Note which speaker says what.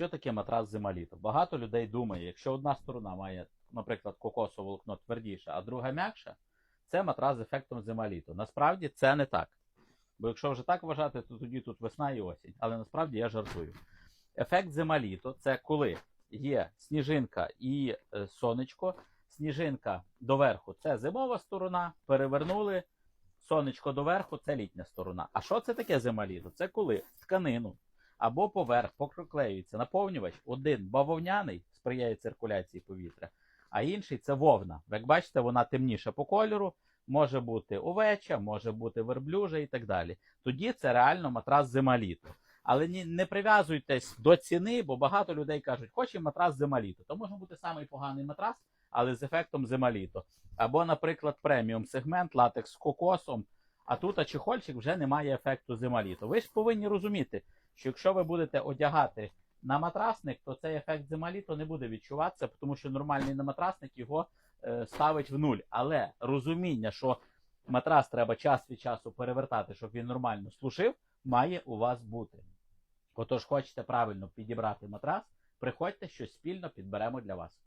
Speaker 1: Що таке матрас зималіто? Багато людей думає, якщо одна сторона має, наприклад, кокосове волокно твердіше, а друга м'якше, це матрас з ефектом зималіто. Насправді це не так. Бо якщо вже так вважати, то тоді тут весна і осінь. Але насправді я жартую. Ефект зималіто це коли є сніжинка і е, сонечко. Сніжинка доверху це зимова сторона, перевернули сонечко доверху це літня сторона. А що це таке зималіто? Це коли тканину або поверх проклеюється наповнювач, один бавовняний сприяє циркуляції повітря, а інший це вовна. Як бачите, вона темніша по кольору, може бути овеча, може бути верблюжа і так далі. Тоді це реально матрас зималіто. Але не прив'язуйтесь до ціни, бо багато людей кажуть, хоче матрас зималіто. То може бути самий поганий матрас, але з ефектом зималіто. Або, наприклад, преміум сегмент, латекс з кокосом. А тут а чехольчик вже не має ефекту зималіто. Ви ж повинні розуміти, що якщо ви будете одягати на матрасник, то цей ефект зималіто не буде відчуватися, тому що нормальний на матрасник його е, ставить в нуль. Але розуміння, що матрас треба час від часу перевертати, щоб він нормально слушив, має у вас бути. Отож, хочете правильно підібрати матрас, приходьте, щось спільно підберемо для вас.